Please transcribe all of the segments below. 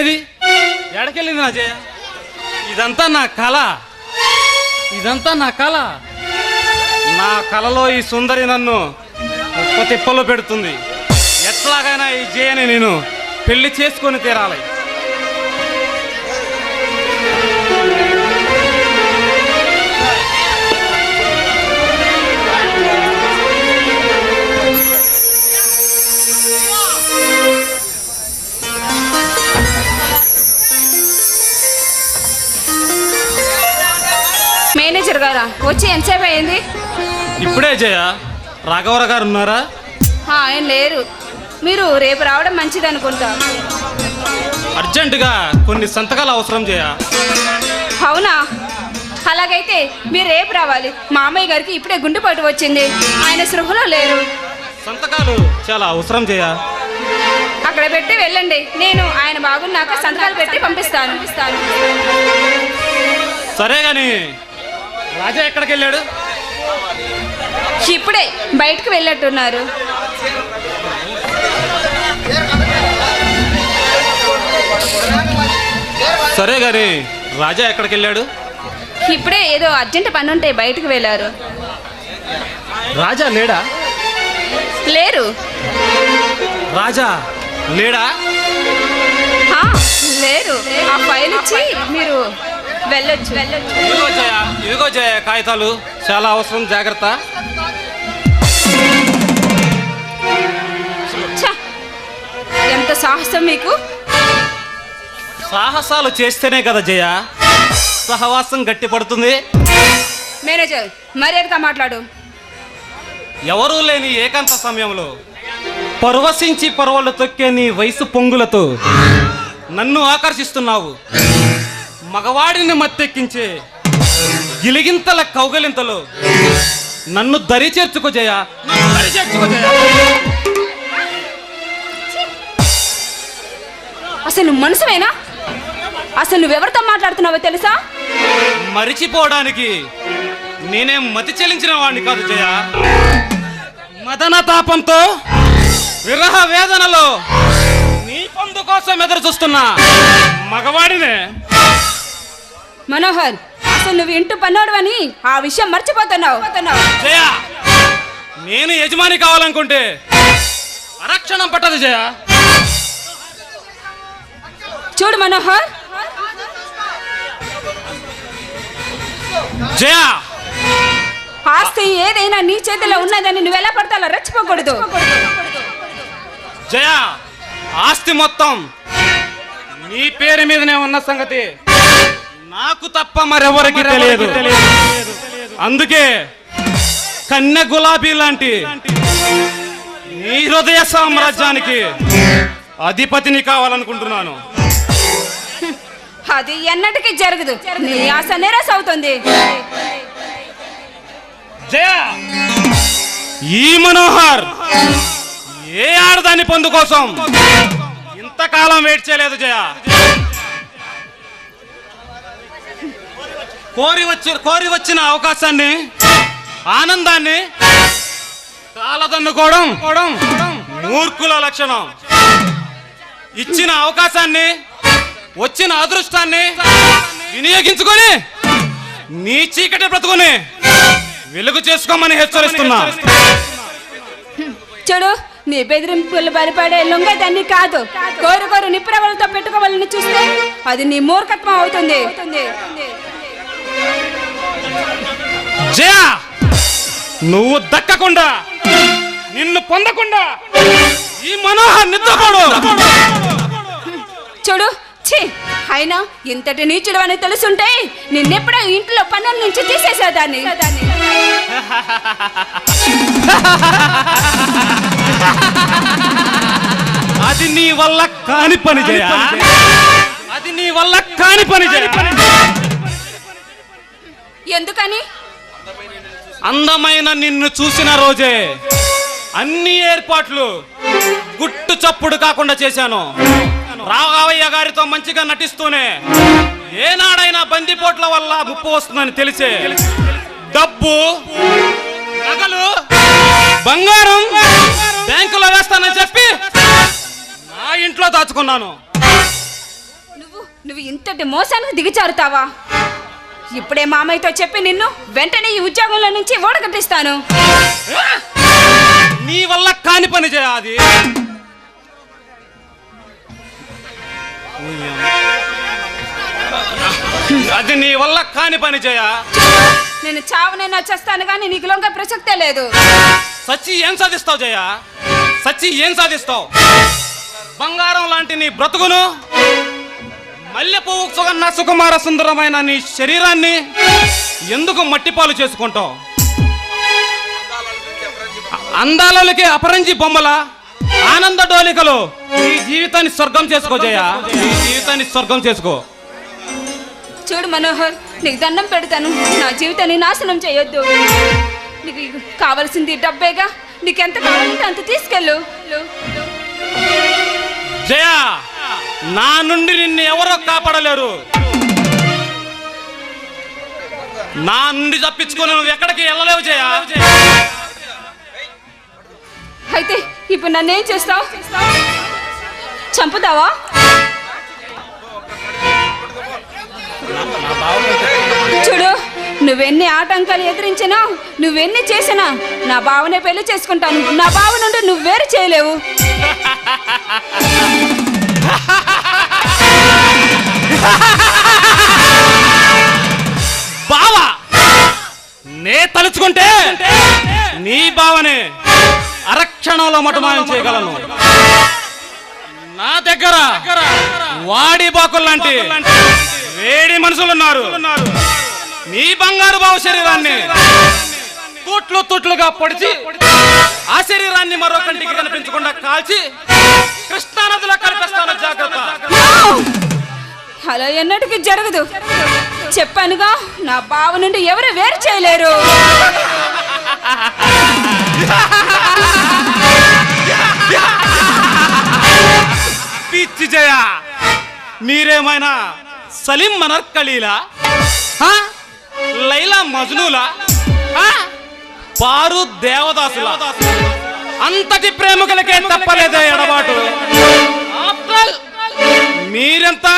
ఏది? ఎడకెళ్ళింది నా జయ. ఇదంతా నా కళ. ఇదంతా నా కళ. నా కళలో ఈ సుందరి నన్ను ఒక్క తిప్పలో పెడుతుంది. ఎట్లాగైనా ఈ జయని నేను పెళ్ళి చేసుకొని తీరాలి. ఇప్పుడే జయ. రాఘవర గారు ఉన్నారా? ఆయన లేరు. మీరు రేపు రావడం మంచిది అనుకుంటా. అర్జెంటుగా కొన్ని సంతకాలు అవసరం జయ. అవునా? అలాగైతే మీరు రేపు రావాలి. మామయ్య గారికి ఇప్పుడే గుండెపోటు వచ్చింది. ఆయన సృహలో లేరు. సంతకాలు చాలా అవసరం జయ. అక్కడ పెట్టి వెళ్ళండి. నేను ఆయన బాగున్నాక సంతకాలు పెట్టి పంపిస్తాను. పంపిస్తాను సరే గాని రాజా ఎక్కడికి వెళ్ళాడు ఇప్పుడే బయటకు వెళ్ళట్టున్నారు. సరే గాని రాజా ఎక్కడికి వెళ్ళాడు ఇప్పుడే ఏదో అర్జెంట్ పని ఉంటే బయటకు వెళ్ళారు. రాజా లేడా? లేరు. రాజా లేడా? ఆ, లేరు. ఆ ఫైల్ ఇచ్చి మీరు వెళ్ళొచ్చు వెళ్ళొచ్చు. ఇదిగో జయ ఇదిగో జయ కాగితాలు. చాలా అవసరం జాగ్రత్త! ఎంత సాహసం మీకు? సాహసాలు చేస్తేనే కదా జయ. సహవాసం గట్టి పడుతుంది. మేనేజర్ మర్యాదగా మాట్లాడు. ఎవరూ లేని ఏకాంత సమయంలో పరవశించి పరవళ్ళు తొక్కే నీ వయసు పొంగులతో నన్ను ఆకర్షిస్తున్నావు. మగవాడిని మత్తెక్కించే గిలిగింతల కౌగలింతలు. నన్ను దరి చేర్చుకో జయ. నన్ను దరి అసలు నువ్వు మనసువేనా? అసలు నువ్వెవరితో మాట్లాడుతున్నావో తెలుసా? మరిచిపోవడానికి నేనేం మతి చెల్లించిన వాడిని కాదు జయ. మదన తాపంతో విరహ వేదనలో నీ పొందు కోసం ఎదురు చూస్తున్నా మగవాడినే మనోహర్ అసలు నువ్వు ఇంటి పన్నోడు అని ఆ విషయం మర్చిపోతున్నావు. జయ నేను యజమాని కావాలనుకుంటే అరక్షణం పట్టదు జయ. చూడు మనోహర్. జయ. ఆస్తి ఏదైనా నీ చేతిలో ఉన్నదని నువ్వు ఎలా పడతాలో రెచ్చిపోకూడదు. జయ ఆస్తి మొత్తం నీ పేరు మీదనే ఉన్న సంగతి. నాకు తప్ప మరెవరికి తెలియదు. అందుకే కన్నె గులాబీ లాంటి నీ హృదయ సామ్రాజ్యానికి అధిపతిని కావాలనుకుంటున్నాను. అది ఎన్నటికీ జరగదు. నీ ఆశ నిరాశ అవుతుంది జయ! ఈ మనోహర్ ఏ ఆడదాని పొందు కోసం ఇంతకాలం వెయిట్ చేయలేదు జయ. కోరి వచ్చి కోరి వచ్చిన అవకాశాన్ని ఆనందాన్ని కాలదన్నుకోవడం మూర్ఖుల లక్షణం. ఇచ్చిన అవకాశాన్ని వచ్చిన అదృష్టాన్ని వినియోగించుకొని నీ చీకటి బ్రతుకుని వెలుగు చేసుకోమని హెచ్చరిస్తున్నా. చూడు నీ బెదిరింపులు బలిపడే లొంగేదాన్ని కాదు. కోరు కోరు నిప్రవలతో పెట్టుకోవాలని చూస్తే అది నీ మూర్ఖత్వం అవుతుంది. జయ నువ్వు దక్కకుండా నిన్ను పొందకుండా ఈ మనోహర్ నిద్రపోడు. చూడు ఛీ! అయినా ఇంతటి నీచుడు అని తెలుసుంటే నిన్నెప్పుడో ఇంట్లో పనుల నుంచి తీసేసేదాన్ని. అది నీ వల్ల కాని పని జయ. అది నీ వల్ల కాని పని జయ. ఎందుకని? అందమైన నిన్ను చూసిన రోజే అన్ని ఏర్పాట్లు గుట్టు చప్పుడు కాకుండా చేశాను. రాఘవయ్య గారితో మంచిగా నటిస్తూనే ఏనాడైనా బందిపోట్ల వల్ల ముప్పు వస్తుందని తెలిసే డబ్బు నగలు బంగారం బ్యాంకులో వేస్తానని చెప్పి నా ఇంట్లో దాచుకున్నాను. నువ్వు ఇంతటి మోసానికి దిగజారుతావా? ఇప్పుడే మామయ్యతో చెప్పి నిన్ను వెంటనే ఈ ఉద్యోగంలో నుంచి ఓడగట్టిస్తాను నీ వల్ల కాని పని చేయ అది అది నీ వల్ల కాని పని చేయ. నేను చావనైనా చేస్తాను కానీ నీకు లొంగ ప్రసక్తే లేదు. సచ్చి ఏం సాధిస్తావు జయ? సచ్చి ఏం సాధిస్తావు? బంగారం లాంటి నీ బ్రతుకును మల్లె పువ్వు సుగన్న సుకుమార సుందరమైన నీ శరీరాన్ని ఎందుకు మట్టిపాలు చేసుకుంటావు? అందాలకి అపరంజి బొమ్మల ఆనంద డోలికలు నీ జీవితాన్ని స్వర్గం చేసుకో జయ. నీ జీవితాన్ని స్వర్గం చేసుకో. చూడు మనోహర్ నీకు దండం పెడతాను. నా జీవితాన్ని నాశనం చేయొద్దు. నీకు కావలసింది డబ్బేగా. నీకెంత కావాలంటే అంత తీసుకెళ్ళు. జయ! నా నుండి నిన్ను ఎవరో కాపాడలేరు. నా నుండి తప్పించుకొని నువ్వు ఎక్కడికి వెళ్ళలేవు జయ. అయితే ఇప్పుడు నన్నేం చేస్తావు? చంపుతావా? చూడు నువ్వెన్ని ఆటంకాలు ఎదిరించినా నువ్వెన్ని చేసినా నా బావనే పెళ్ళి చేసుకుంటాను. నా బావ నుండి నువ్వు వేరు చేయలేవు. బావా నే తలుచుకుంటే నీ బావనే అరక్షణంలో మటుమాయం చేయగలను. నా దగ్గర వాడి బాకుల్లాంటి వేడి మనుషులు ఉన్నారు. నీ బంగారు బావ శరీరాన్ని తూట్లు తూట్లుగా పొడిచి ఆ శరీరాన్ని మరో కంటికి కనిపించకుండా కాల్చి కృష్ణానదిలో కనిపిస్తాను జాగ్రత్త. అలా ఎన్నటికి జరగదు. చెప్పానుగా నా బావ నుండి ఎవరు వేరు చేయలేరు. పిచ్చి జయ మీరేమైనా సలీం మనర్ ఖలీలా హా? లైలా మజ్నూలా? పారు దేవదాసులా. అంతటి ప్రేమికులకే తప్పలేదే ఎడబాటు. మీరెంత?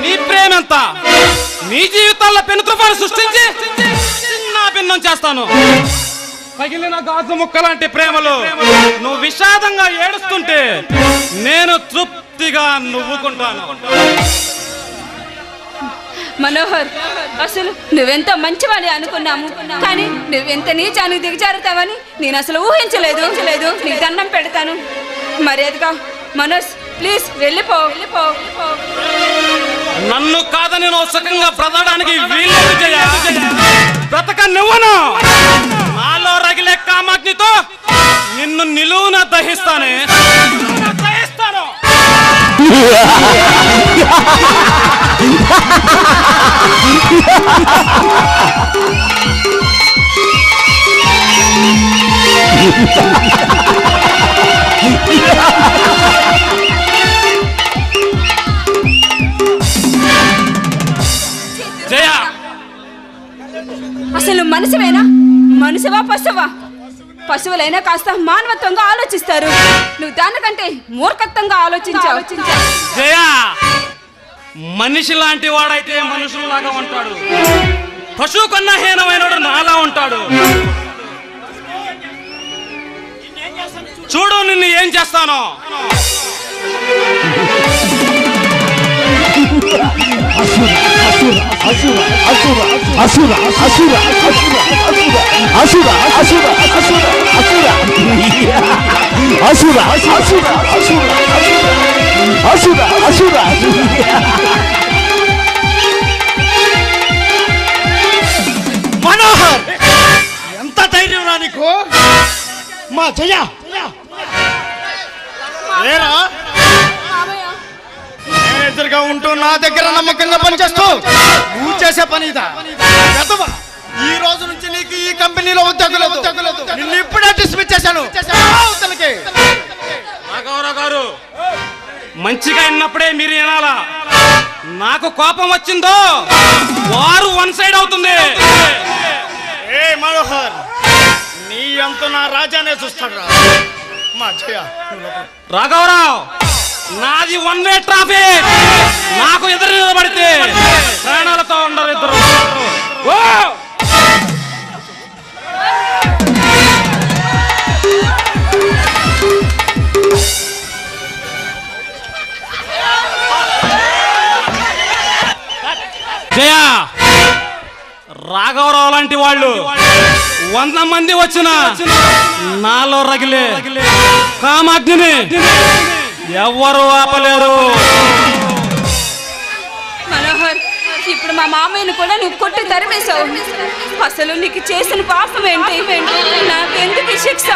మీ ప్రేమెంత? మీ జీవితాల్లో పెను తుఫాను సృష్టించి చిన్న భిన్నం చేస్తాను. పగిలిన గాజు ముక్కలాంటి ప్రేమలు నువ్వు విషాదంగా ఏడుస్తుంటే నేను తృప్తిగా నువ్వుకుంటాను. మనోహర్ అసలు నువ్వెంత మంచివాడి అనుకున్నాము. కానీ నువ్వెంత నీచానికి దిగజారుతావని నేను అసలు ఊహించలేదు. ఊహించలేదు. నీకు దండం పెడతాను. మర్యాదగా మనోజ్ ప్లీజ్ వెళ్ళిపో. వెళ్ళిపో. నన్ను కాదని నువ్వు సుఖంగా బ్రతకడానికి వీల్లేదు జయ. బ్రతక నువ్వును నాలో రగిలే కామాగ్నితో నిన్ను నిలువున దహిస్తానే. దహిస్తాను. జయ. అసలు మనిషివేనా? మనిషివా పశువా? పశువులైనా కాస్త మానవత్వంగా ఆలోచిస్తారు. నువ్వు దానికంటే మూర్ఖత్వంగా ఆలోచించావు. జయ. మనిషి లాంటి వాడైతే మనుషుల్లాగా ఉంటాడు. పశువు కన్నా హీనమైనడు నాలా ఉంటాడు. చూడు నిన్ను ఏం చేస్తానో. అసుర అసుర అసుర అసుర అసుర అసుర అసుర అసుర అసుర అసుర అసుర మనోహర్ ఎంత ధైర్యం రా నీకు మా జయ ఏరా మేనేజర్గా ఉంటూ నా దగ్గర నమ్మకంగా పనిచేస్తూ నువ్వు చేసే పని. ఈ రోజు నుంచి నీకు ఈ కంపెనీలో ఉద్యోగులేదు నిన్ను ఇప్పుడే డిస్మిస్ చేశాను. గారు మంచిగా విన్నప్పుడే మీరు వినాలా? నాకు కోపం వచ్చిందో వారు వన్ సైడ్ అవుతుంది. ఏ మనోహర్ నీ అంత నా రాజానే చూస్తాడు రా. మా జయ రాఘవరావు నాది వన్ వే ట్రాఫిక్ నాకు ఎదురు నిలబడితే ప్రాణాలతో ఉండరు ఇద్దరు. ఓ! జయ రాఘవరావు లాంటి వాళ్ళు వంద మంది వచ్చిన నాలో రగిలే. కామాగ్ని ఎవ్వరు ఆపలేరు. మనోహర్ ఇప్పుడు మా మామయ్యను కూడా నువ్వు కొట్టి తరిమేశావు. అసలు నీకు చేసిన పాపం ఏంటి నాకు ఎందుకు శిక్ష?